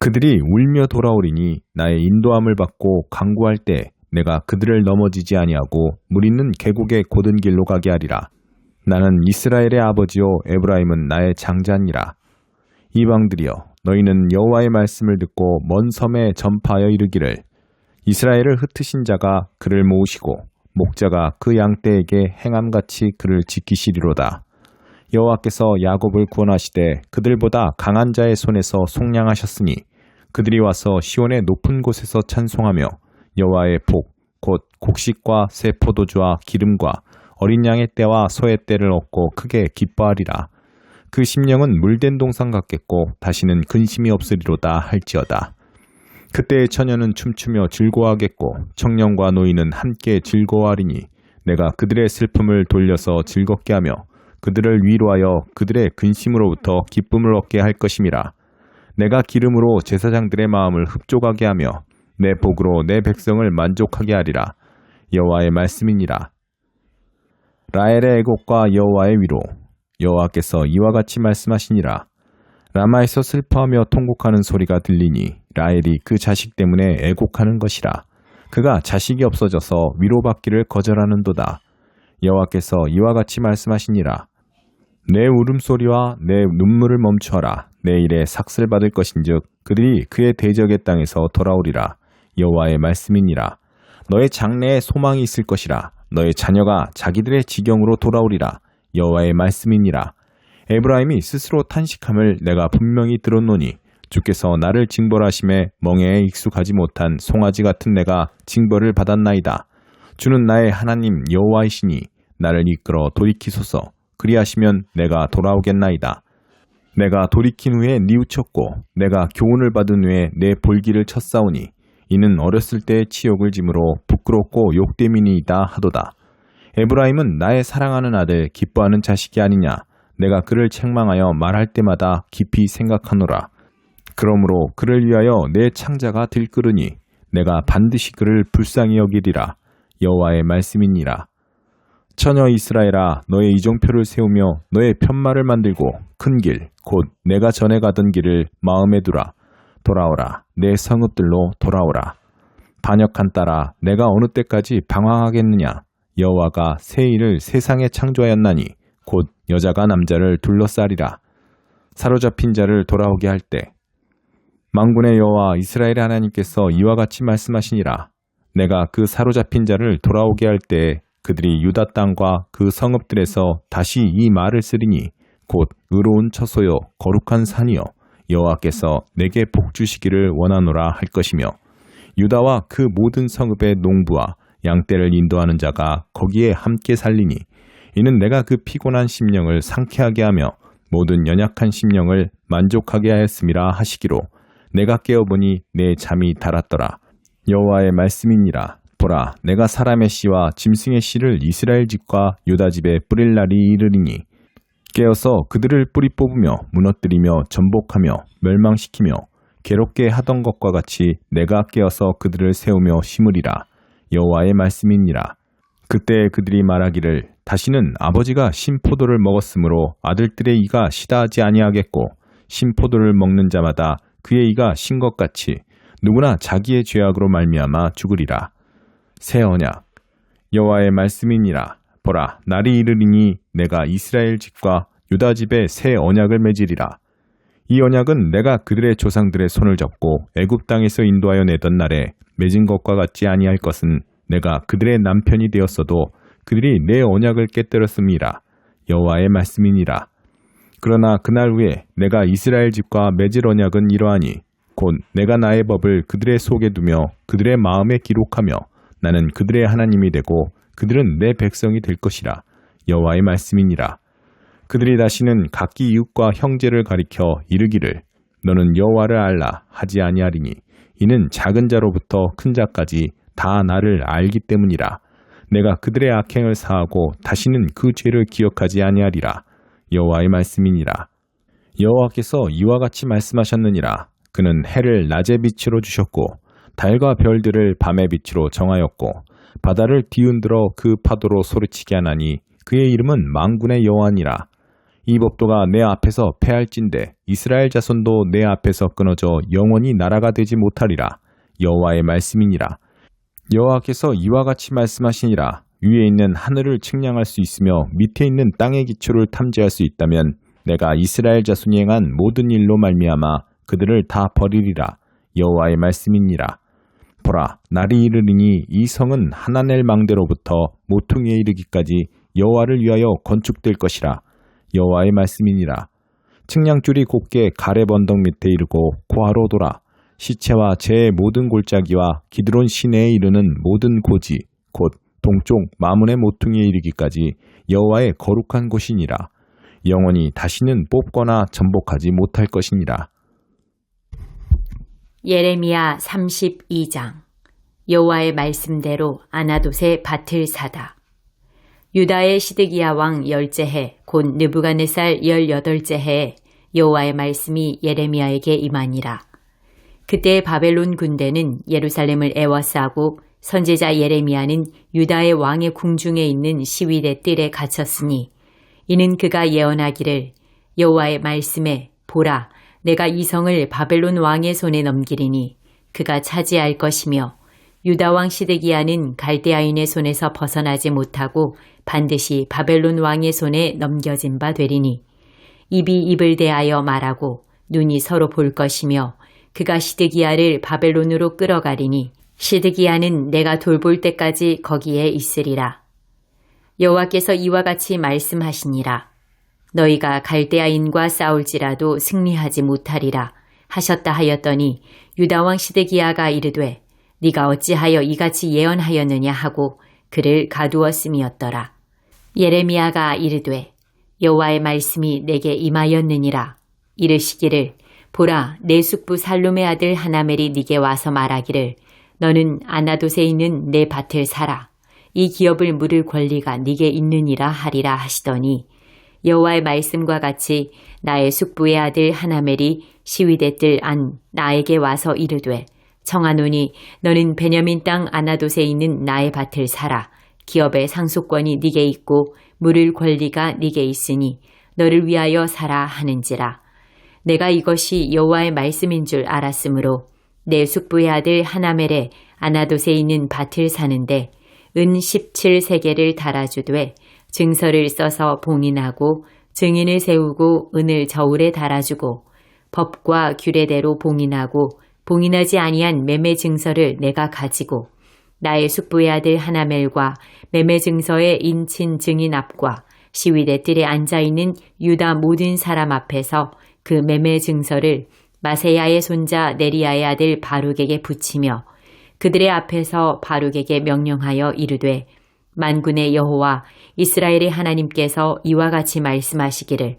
그들이 울며 돌아오리니 나의 인도함을 받고 강구할 때 내가 그들을 넘어지지 아니하고 무리는 계곡의 고든 길로 가게 하리라. 나는 이스라엘의 아버지요 에브라임은 나의 장자니라. 이방들이여 너희는 여호와의 말씀을 듣고 먼 섬에 전파하여 이르기를 이스라엘을 흩으신 자가 그를 모으시고 목자가 그 양떼에게 행함같이 그를 지키시리로다. 여호와께서 야곱을 구원하시되 그들보다 강한 자의 손에서 속량하셨으니 그들이 와서 시온의 높은 곳에서 찬송하며 여호와의 복 곧 곡식과 새 포도주와 기름과 어린 양의 때와 소의 때를 얻고 크게 기뻐하리라. 그 심령은 물된 동상 같겠고 다시는 근심이 없으리로다 할지어다. 그때의 처녀는 춤추며 즐거워하겠고 청년과 노인은 함께 즐거워하리니 내가 그들의 슬픔을 돌려서 즐겁게 하며 그들을 위로하여 그들의 근심으로부터 기쁨을 얻게 할 것임이라. 내가 기름으로 제사장들의 마음을 흡족하게 하며 내 복으로 내 백성을 만족하게 하리라. 여호와의 말씀이니라. 라엘의 애곡과 여호와의 위로 여호와께서 이와 같이 말씀하시니라. 라마에서 슬퍼하며 통곡하는 소리가 들리니 라헬이 그 자식 때문에 애곡하는 것이라. 그가 자식이 없어져서 위로받기를 거절하는도다. 여호와께서 이와 같이 말씀하시니라. 내 울음소리와 내 눈물을 멈춰라. 내일에 삭슬 받을 것인즉 그들이 그의 대적의 땅에서 돌아오리라. 여호와의 말씀이니라. 너의 장래에 소망이 있을 것이라. 너의 자녀가 자기들의 지경으로 돌아오리라. 여호와의 말씀이니라. 에브라임이 스스로 탄식함을 내가 분명히 들었노니 주께서 나를 징벌하심에 멍에에 익숙하지 못한 송아지 같은 내가 징벌을 받았나이다. 주는 나의 하나님 여호와이시니 나를 이끌어 돌이키소서. 그리하시면 내가 돌아오겠나이다. 내가 돌이킨 후에 뉘우쳤고 내가 교훈을 받은 후에 내 볼기를 쳤사오니 이는 어렸을 때의 치욕을 짐으로 부끄럽고 욕됨이니이다 하도다. 에브라임은 나의 사랑하는 아들 기뻐하는 자식이 아니냐. 내가 그를 책망하여 말할 때마다 깊이 생각하노라. 그러므로 그를 위하여 내 창자가 들끓으니 내가 반드시 그를 불쌍히 여기리라. 여호와의 말씀이니라. 처녀 이스라엘아 너의 이정표를 세우며 너의 편말을 만들고 큰 길 곧 내가 전에 가던 길을 마음에 두라. 돌아오라. 내 성읍들로 돌아오라. 반역한 딸아 내가 어느 때까지 방황하겠느냐. 여호와가 새 일을 세상에 창조하였나니 곧 여자가 남자를 둘러싸리라. 사로잡힌 자를 돌아오게 할 때. 망군의 여호와 이스라엘의 하나님께서 이와 같이 말씀하시니라. 내가 그 사로잡힌 자를 돌아오게 할 때 그들이 유다 땅과 그 성읍들에서 다시 이 말을 쓰리니 곧 의로운 처소요 거룩한 산이요 여호와께서 내게 복 주시기를 원하노라 할 것이며 유다와 그 모든 성읍의 농부와 양떼를 인도하는 자가 거기에 함께 살리니 이는 내가 그 피곤한 심령을 상쾌하게 하며 모든 연약한 심령을 만족하게 하였음이라 하시기로 내가 깨어보니 내 잠이 달았더라. 여호와의 말씀이니라 보라 내가 사람의 씨와 짐승의 씨를 이스라엘 집과 유다 집에 뿌릴 날이 이르리니 깨어서 그들을 뿌리 뽑으며 무너뜨리며 전복하며 멸망시키며 괴롭게 하던 것과 같이 내가 깨어서 그들을 세우며 심으리라. 여호와의 말씀이니라. 그때 그들이 말하기를 다시는 아버지가 신포도를 먹었으므로 아들들의 이가 시다하지 아니하겠고 신포도를 먹는 자마다 그의 이가 신 것 같이 누구나 자기의 죄악으로 말미암아 죽으리라. 새 언약 여호와의 말씀이니라. 보라 날이 이르리니 내가 이스라엘 집과 유다 집에 새 언약을 맺으리라. 이 언약은 내가 그들의 조상들의 손을 잡고 애굽 땅에서 인도하여 내던 날에 맺은 것과 같지 아니할 것은 내가 그들의 남편이 되었어도 그들이 내 언약을 깨뜨렸음이라 여호와의 말씀이니라. 그러나 그날 후에 내가 이스라엘 집과 맺을 언약은 이러하니 곧 내가 나의 법을 그들의 속에 두며 그들의 마음에 기록하며 나는 그들의 하나님이 되고 그들은 내 백성이 될 것이라 여호와의 말씀이니라. 그들이 다시는 각기 이웃과 형제를 가리켜 이르기를 너는 여호와를 알라 하지 아니하리니 이는 작은 자로부터 큰 자까지 다 나를 알기 때문이라. 내가 그들의 악행을 사하고 다시는 그 죄를 기억하지 아니하리라. 여호와의 말씀이니라. 여호와께서 이와 같이 말씀하셨느니라. 그는 해를 낮의 빛으로 주셨고 달과 별들을 밤의 빛으로 정하였고 바다를 뒤흔들어 그 파도로 소리치게 하나니 그의 이름은 망군의 여호와니라. 이 법도가 내 앞에서 패할진대 이스라엘 자손도 내 앞에서 끊어져 영원히 나라가 되지 못하리라. 여호와의 말씀이니라. 여호와께서 이와 같이 말씀하시니라. 위에 있는 하늘을 측량할 수 있으며 밑에 있는 땅의 기초를 탐지할 수 있다면 내가 이스라엘 자손이 행한 모든 일로 말미암아 그들을 다 버리리라. 여호와의 말씀이니라. 보라, 날이 이르리니 이 성은 하나넬 망대로부터 모퉁이에 이르기까지 여호와를 위하여 건축될 것이라. 여호와의 말씀이니라. 측량줄이 곧게 가렙 언덕 밑에 이르고 고하로 돌아 시체와 제 모든 골짜기와 기드론 시내에 이르는 모든 고지 곧 동쪽 마문의 모퉁이에 이르기까지 여호와의 거룩한 곳이니라. 영원히 다시는 뽑거나 전복하지 못할 것이니라. 예레미야 32장 여호와의 말씀대로 아나돗의 밭을 사다. 유다의 시드기야 왕 열째 해, 곧 느부갓네살 열여덟째 해에 여호와의 말씀이 예레미야에게 임하니라. 그때 바벨론 군대는 예루살렘을 애워싸고 선지자 예레미야는 유다의 왕의 궁중에 있는 시위대 뜰에 갇혔으니 이는 그가 예언하기를 여호와의 말씀에 보라 내가 이 성을 바벨론 왕의 손에 넘기리니 그가 차지할 것이며 유다 왕 시드기야는 갈대아인의 손에서 벗어나지 못하고 반드시 바벨론 왕의 손에 넘겨진 바 되리니 입이 입을 대하여 말하고 눈이 서로 볼 것이며 그가 시드기야를 바벨론으로 끌어가리니 시드기야는 내가 돌볼 때까지 거기에 있으리라. 여호와께서 이와 같이 말씀하시니라. 너희가 갈대아인과 싸울지라도 승리하지 못하리라 하셨다 하였더니 유다 왕 시드기야가 이르되 네가 어찌하여 이같이 예언하였느냐 하고 그를 가두었음이었더라. 예레미야가 이르되 여호와의 말씀이 내게 임하였느니라 이르시기를 보라 내 숙부 살룸의 아들 하나멜이 네게 와서 말하기를 너는 아나돗에 있는 내 밭을 사라 이 기업을 물을 권리가 네게 있느니라 하리라 하시더니 여호와의 말씀과 같이 나의 숙부의 아들 하나멜이 시위대 뜰 안 나에게 와서 이르되 청하노니 너는 베냐민 땅 아나돗에 있는 나의 밭을 사라. 기업의 상속권이 네게 있고 물을 권리가 네게 있으니 너를 위하여 사라 하는지라. 내가 이것이 여호와의 말씀인 줄 알았으므로 내 숙부의 아들 하나멜의 아나돗에 있는 밭을 사는데 은 17세계를 달아주되 증서를 써서 봉인하고 증인을 세우고 은을 저울에 달아주고 법과 규례대로 봉인하고 봉인하지 아니한 매매 증서를 내가 가지고 나의 숙부의 아들 하나멜과 매매 증서의 인친 증인 앞과 시위대 뜰에 앉아 있는 유다 모든 사람 앞에서 그 매매 증서를 마세야의 손자 네리아의 아들 바룩에게 붙이며 그들의 앞에서 바룩에게 명령하여 이르되 만군의 여호와 이스라엘의 하나님께서 이와 같이 말씀하시기를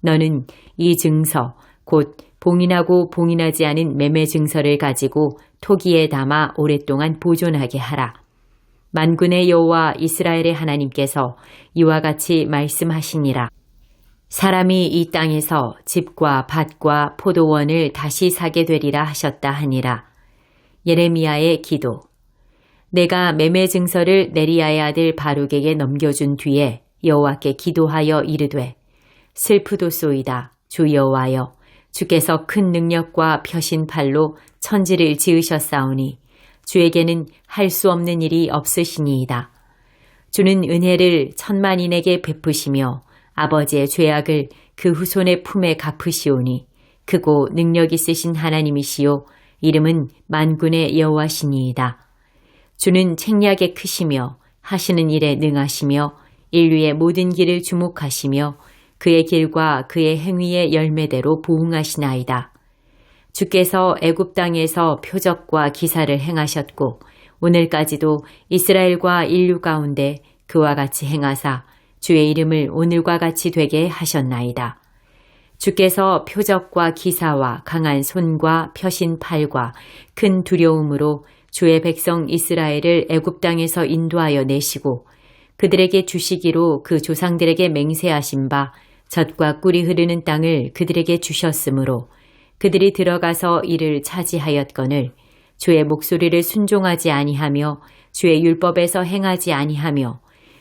너는 이 증서 곧 봉인하고 봉인하지 않은 매매 증서를 가지고 토기에 담아 오랫동안 보존하게 하라. 만군의 여호와 이스라엘의 하나님께서 이와 같이 말씀하시니라. 사람이 이 땅에서 집과 밭과 포도원을 다시 사게 되리라 하셨다 하니라. 예레미야의 기도. 내가 매매 증서를 네리야의 아들 바룩에게 넘겨준 뒤에 여호와께 기도하여 이르되 슬프도소이다 주 여호와여 주께서 큰 능력과 펴신 팔로 천지를 지으셨사오니 주에게는 할 수 없는 일이 없으시니이다. 주는 은혜를 천만인에게 베푸시며 아버지의 죄악을 그 후손의 품에 갚으시오니 크고 능력 있으신 하나님이시요 이름은 만군의 여호와시니이다. 주는 책략에 크시며 하시는 일에 능하시며 인류의 모든 길을 주목하시며 그의 길과 그의 행위의 열매대로 보응하시나이다. 주께서 애굽 땅에서 표적과 기사를 행하셨고 오늘까지도 이스라엘과 인류 가운데 그와 같이 행하사 주의 이름을 오늘과 같이 되게 하셨나이다. 주께서 표적과 기사와 강한 손과 펴신 팔과 큰 두려움으로 주의 백성 이스라엘을 애굽 땅에서 인도하여 내시고 그들에게 주시기로 그 조상들에게 맹세하신 바 젖과 꿀이 흐르는 땅을 그들에게 주셨으므로 그들이 들어가서 이를 차지하였거늘 주의 목소리를 순종하지 아니하며 주의 율법에서 행하지 아니하며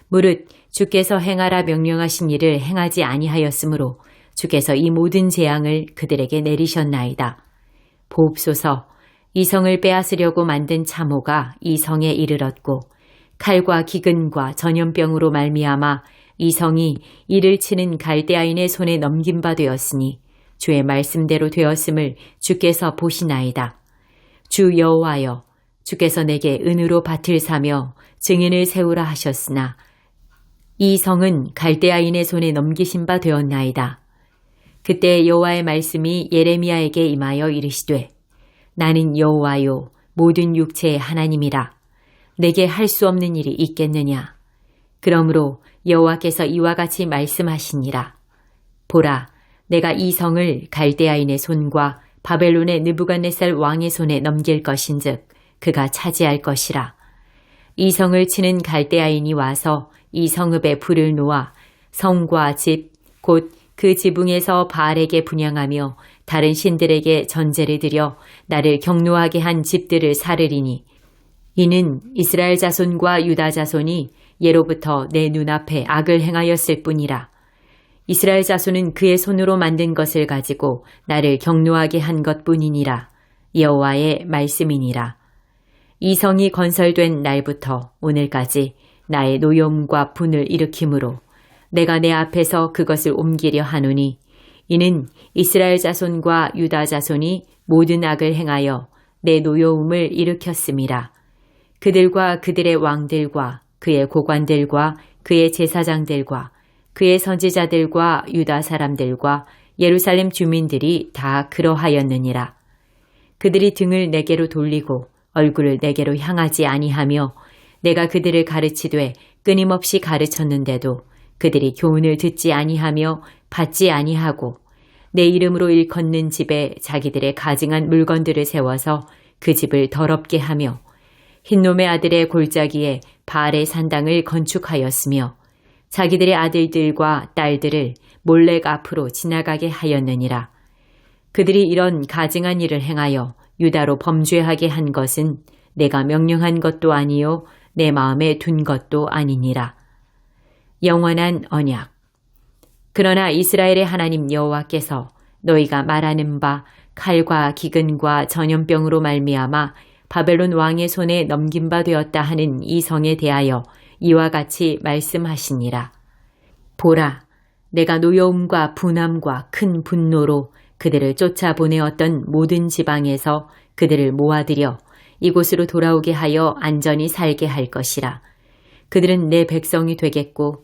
무릇 주께서 행하라 명령하신 일을 행하지 아니하였으므로 주께서 이 모든 재앙을 그들에게 내리셨나이다. 보옵소서 이 성을 빼앗으려고 만든 참호가 이 성에 이르렀고 칼과 기근과 전염병으로 말미암아 이 성이 이를 치는 갈대아인의 손에 넘긴 바 되었으니 주의 말씀대로 되었음을 주께서 보시나이다. 주 여호와여 주께서 내게 은으로 밭을 사며 증인을 세우라 하셨으나 이 성은 갈대아인의 손에 넘기신 바 되었나이다. 그때 여호와의 말씀이 예레미야에게 임하여 이르시되 나는 여호와요 모든 육체의 하나님이라. 내게 할 수 없는 일이 있겠느냐? 그러므로 여호와께서 이와 같이 말씀하시니라. 보라 내가 이 성을 갈대아인의 손과 바벨론의 느부갓네살 왕의 손에 넘길 것인즉 그가 차지할 것이라. 이 성을 치는 갈대아인이 와서 이 성읍에 불을 놓아 성과 집 곧 그 지붕에서 바알에게 분양하며 다른 신들에게 전제를 드려 나를 경노하게 한 집들을 사르리니 이는 이스라엘 자손과 유다 자손이 예로부터 내 눈앞에 악을 행하였을 뿐이라. 이스라엘 자손은 그의 손으로 만든 것을 가지고 나를 경노하게 한 것뿐이니라. 여호와의 말씀이니라. 이 성이 건설된 날부터 오늘까지 나의 노여움과 분을 일으키므로 내가 내 앞에서 그것을 옮기려 하노니 이는 이스라엘 자손과 유다 자손이 모든 악을 행하여 내 노여움을 일으켰음이라. 그들과 그들의 왕들과 그의 고관들과 그의 제사장들과 그의 선지자들과 유다 사람들과 예루살렘 주민들이 다 그러하였느니라. 그들이 등을 내게로 돌리고 얼굴을 내게로 향하지 아니하며 내가 그들을 가르치되 끊임없이 가르쳤는데도 그들이 교훈을 듣지 아니하며 받지 아니하고 내 이름으로 일컫는 집에 자기들의 가증한 물건들을 세워서 그 집을 더럽게 하며 흰놈의 아들의 골짜기에 바알의 산당을 건축하였으며 자기들의 아들들과 딸들을 몰렉 앞으로 지나가게 하였느니라. 그들이 이런 가증한 일을 행하여 유다로 범죄하게 한 것은 내가 명령한 것도 아니요 내 마음에 둔 것도 아니니라. 영원한 언약. 그러나 이스라엘의 하나님 여호와께서 너희가 말하는 바 칼과 기근과 전염병으로 말미암아 바벨론 왕의 손에 넘긴 바 되었다 하는 이 성에 대하여 이와 같이 말씀하시니라. 보라, 내가 노여움과 분함과 큰 분노로 그들을 쫓아보내었던 모든 지방에서 그들을 모아들여 이곳으로 돌아오게 하여 안전히 살게 할 것이라. 그들은 내 백성이 되겠고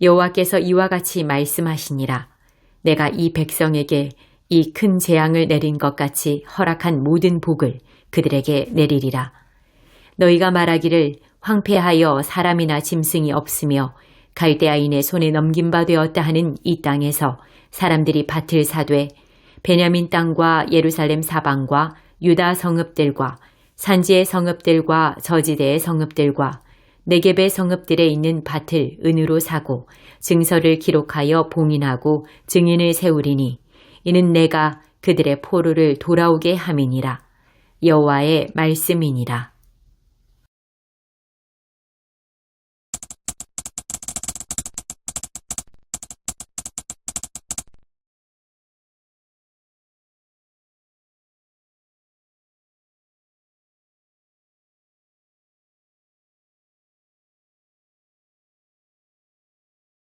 여호와께서 이와 같이 말씀하시니라. 내가 이 백성에게 이 큰 재앙을 내린 것 같이 허락한 모든 복을 그들에게 내리리라. 너희가 말하기를 황폐하여 사람이나 짐승이 없으며 갈대아인의 손에 넘긴 바 되었다 하는 이 땅에서 사람들이 밭을 사되 베냐민 땅과 예루살렘 사방과 유다 성읍들과 산지의 성읍들과 저지대의 성읍들과 네겝의 성읍들에 있는 밭을 은으로 사고 증서를 기록하여 봉인하고 증인을 세우리니 이는 내가 그들의 포로를 돌아오게 함이니라. 여호와의 말씀이니라